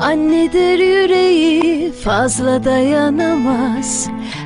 Annedir yüreği fazla dayanamaz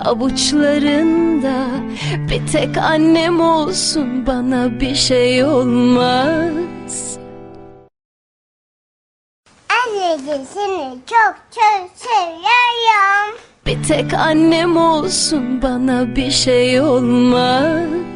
avuçlarında. Bir tek annem olsun bana bir şey olmaz. Anneciğim seni çok çok seviyorum. Bir tek annem olsun bana bir şey olmaz